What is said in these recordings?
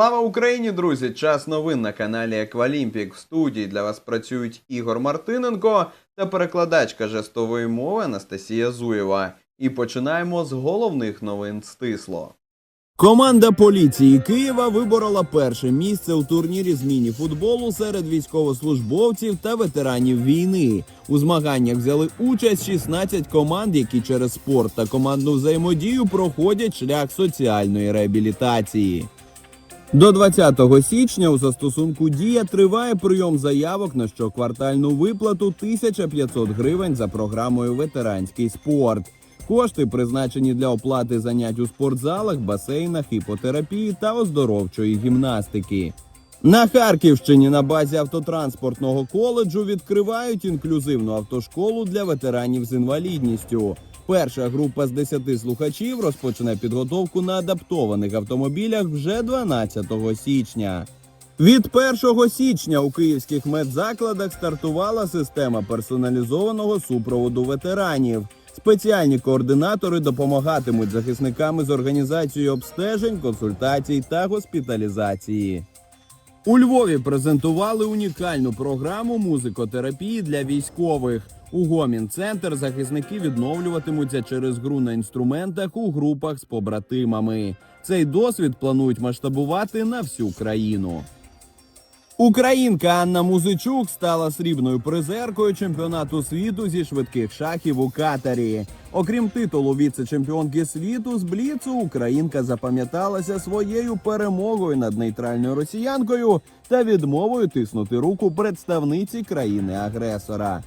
Слава Україні, друзі! Час новин на каналі Еквалімпік. В студії для вас працюють Ігор Мартиненко та перекладачка жестової мови Анастасія Зуєва. І починаємо з головних новин стисло. Команда поліції Києва виборола перше місце у турнірі з міні-футболу серед військовослужбовців та ветеранів війни. У змаганнях взяли участь 16 команд, які через спорт та командну взаємодію проходять шлях соціальної реабілітації. До 20 січня у застосунку Дія триває прийом заявок на щоквартальну виплату 1500 гривень за програмою Ветеранський спорт. Кошти призначені для оплати занять у спортзалах, басейнах, іпотерапії та оздоровчої гімнастики. На Харківщині на базі автотранспортного коледжу відкривають інклюзивну автошколу для ветеранів з інвалідністю. Перша група з 10 слухачів розпочне підготовку на адаптованих автомобілях вже 12 січня. Від 1 січня у київських медзакладах стартувала система персоналізованого супроводу ветеранів. Спеціальні координатори допомагатимуть захисникам з організацією обстежень, консультацій та госпіталізації. У Львові презентували унікальну програму музикотерапії для військових. У Гомін центр захисники відновлюватимуться через гру на інструментах у групах з побратимами. Цей досвід планують масштабувати на всю країну. Українка Анна Музичук стала срібною призеркою чемпіонату світу зі швидких шахів у Катарі. Окрім титулу віце-чемпіонки світу з Бліцу, українка запам'яталася своєю перемогою над нейтральною росіянкою та відмовою тиснути руку представниці країни-агресора.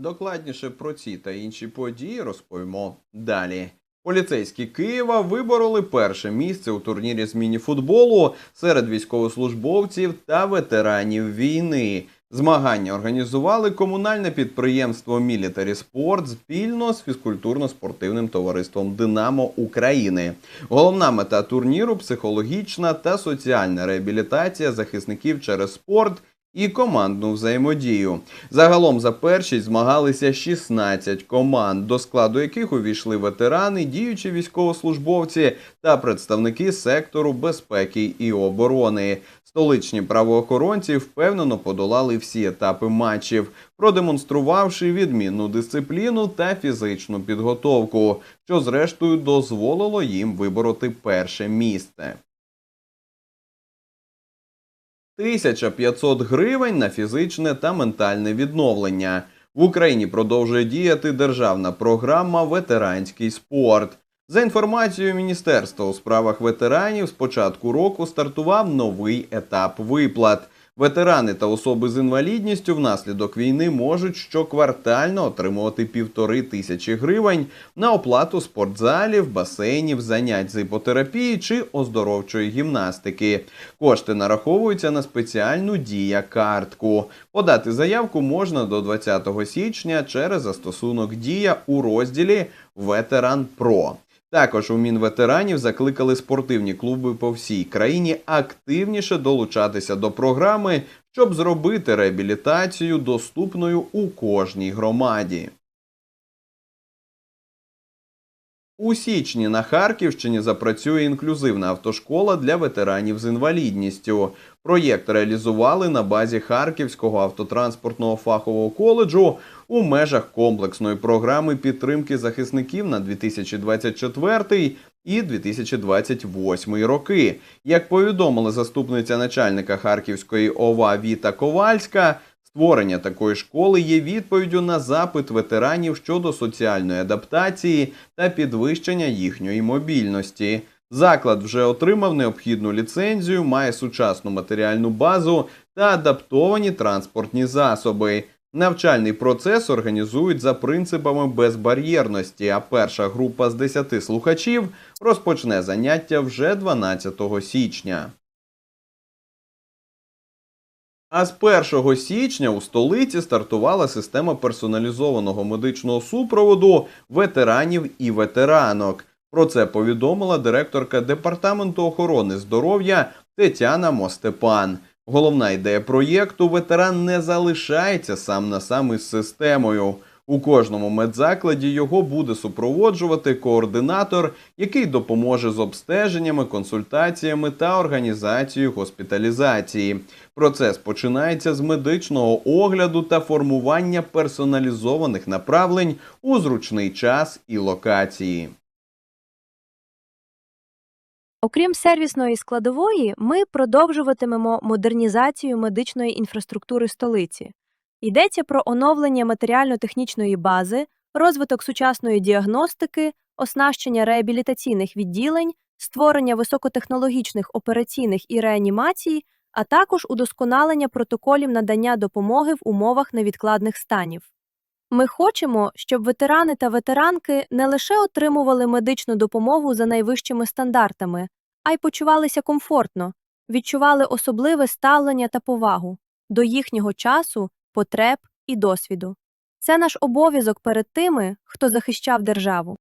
Докладніше про ці та інші події розповімо далі. Поліцейські Києва вибороли перше місце у турнірі з міні-футболу серед військовослужбовців та ветеранів війни. Змагання організували комунальне підприємство Мілітарі Спорт спільно з фізкультурно-спортивним товариством Динамо України. Головна мета турніру психологічна та соціальна реабілітація захисників через спорт і командну взаємодію. Загалом за першість змагалися 16 команд, до складу яких увійшли ветерани, діючі військовослужбовці та представники сектору безпеки і оборони. Столичні правоохоронці впевнено подолали всі етапи матчів, продемонструвавши відмінну дисципліну та фізичну підготовку, що зрештою дозволило їм вибороти перше місце. 1500 гривень на фізичне та ментальне відновлення. В Україні продовжує діяти державна програма Ветеранський спорт. За інформацією Міністерства у справах ветеранів, з початку року стартував новий етап виплат. Ветерани та особи з інвалідністю внаслідок війни можуть щоквартально отримувати півтори тисячі гривень на оплату спортзалів, басейнів, занять з іпотерапії чи оздоровчої гімнастики. Кошти нараховуються на спеціальну дія картку. Подати заявку можна до 20 січня через застосунок Дія у розділі Ветеран Про. Також у Мінветеранів закликали спортивні клуби по всій країні активніше долучатися до програми, щоб зробити реабілітацію доступною у кожній громаді. У січні на Харківщині запрацює інклюзивна автошкола для ветеранів з інвалідністю. Проєкт реалізували на базі Харківського автотранспортного фахового коледжу у межах комплексної програми підтримки захисників на 2024 і 2028 роки. Як повідомила заступниця начальника Харківської ОВА Віта Ковальська, створення такої школи є відповіддю на запит ветеранів щодо соціальної адаптації та підвищення їхньої мобільності. Заклад вже отримав необхідну ліцензію, має сучасну матеріальну базу та адаптовані транспортні засоби. Навчальний процес організують за принципами безбар'єрності, а перша група з 10 слухачів розпочне заняття вже 12 січня. А з 1 січня у столиці стартувала система персоналізованого медичного супроводу ветеранів і ветеранок. Про це повідомила директорка департаменту охорони здоров'я Тетяна Мостепан. Головна ідея проєкту ветеран не залишається сам на сам із системою. У кожному медзакладі його буде супроводжувати координатор, який допоможе з обстеженнями, консультаціями та організацією госпіталізації. Процес починається з медичного огляду та формування персоналізованих направлень у зручний час і локації. Окрім сервісної складової, ми продовжуватимемо модернізацію медичної інфраструктури столиці. Йдеться про оновлення матеріально-технічної бази, розвиток сучасної діагностики, оснащення реабілітаційних відділень, створення високотехнологічних операційних і реанімацій, а також удосконалення протоколів надання допомоги в умовах невідкладних станів. Ми хочемо, щоб ветерани та ветеранки не лише отримували медичну допомогу за найвищими стандартами, а й почувалися комфортно, відчували особливе ставлення та повагу до їхнього часу, потреб і досвіду. Це наш обов'язок перед тими, хто захищав державу.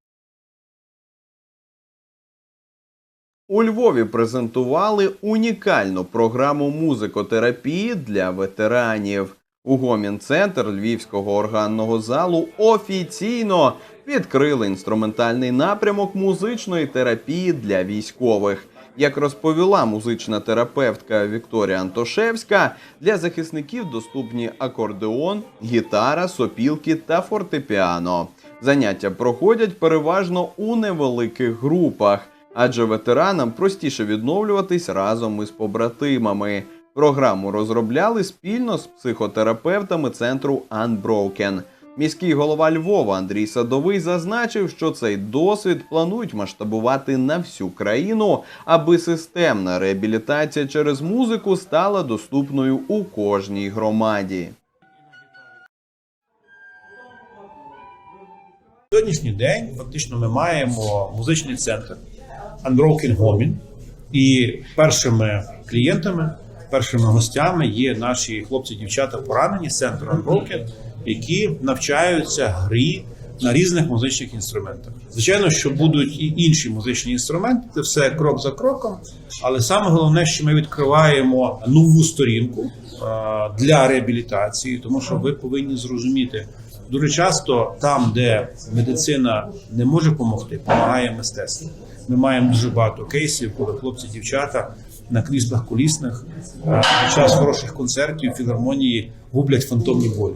У Львові презентували унікальну програму музикотерапії для ветеранів. Угомін-центр Львівського органного залу офіційно відкрили інструментальний напрямок музичної терапії для військових. Як розповіла музична терапевтка Вікторія Антошевська, для захисників доступні акордеон, гітара, сопілки та фортепіано. Заняття проходять переважно у невеликих групах, адже ветеранам простіше відновлюватись разом із побратимами. Програму розробляли спільно з психотерапевтами центру Unbroken. Міський голова Львова Андрій Садовий зазначив, що цей досвід планують масштабувати на всю країну, аби системна реабілітація через музику стала доступною у кожній громаді. Сьогоднішній день фактично ми маємо музичний центр Unbroken Гомін, і першими клієнтами, першими гостями є наші хлопці-дівчата поранені з центру Unbroken, які навчаються грі на різних музичних інструментах. Звичайно, що будуть і інші музичні інструменти, це все крок за кроком. Але саме головне, що ми відкриваємо нову сторінку е, для реабілітації, тому що ви повинні зрозуміти. Дуже часто там, де медицина не може допомогти, допомагає мистецтво. Ми маємо дуже багато кейсів, коли хлопці, дівчата на кріслах колісних е, під час хороших концертів філармонії гублять фантомні болі.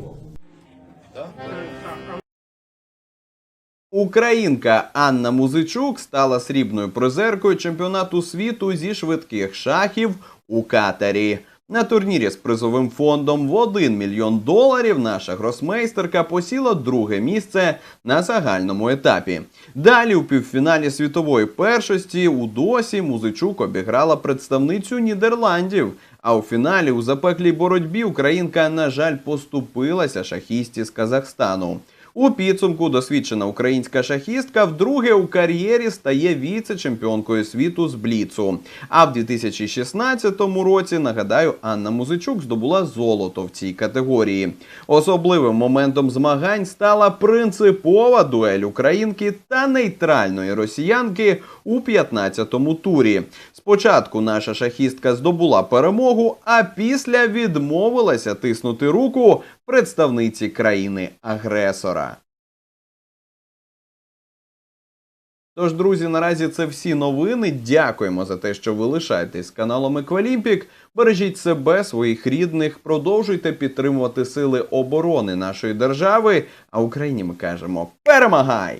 Українка Анна Музичук стала срібною призеркою чемпіонату світу зі швидких шахів у Катарі. На турнірі з призовим фондом в 1 мільйон доларів наша гросмейстерка посіла друге місце на загальному етапі. Далі у півфіналі світової першості у досі Музичук обіграла представницю Нідерландів. А у фіналі у запеклій боротьбі українка, на жаль, поступилася шахісті з Казахстану. У підсумку досвідчена українська шахістка вдруге у кар'єрі стає віце-чемпіонкою світу з бліцу. А в 2016 році, нагадаю, Анна Музичук здобула золото в цій категорії. Особливим моментом змагань стала принципова дуель українки та нейтральної росіянки у 15-му турі. Спочатку наша шахістка здобула перемогу, а після відмовилася тиснути руку представниці країни-агресора. Тож, друзі, наразі це всі новини. Дякуємо за те, що ви лишаєтесь з каналом Еквалімпік. Бережіть себе, своїх рідних, продовжуйте підтримувати сили оборони нашої держави. А Україні ми кажемо перемагай!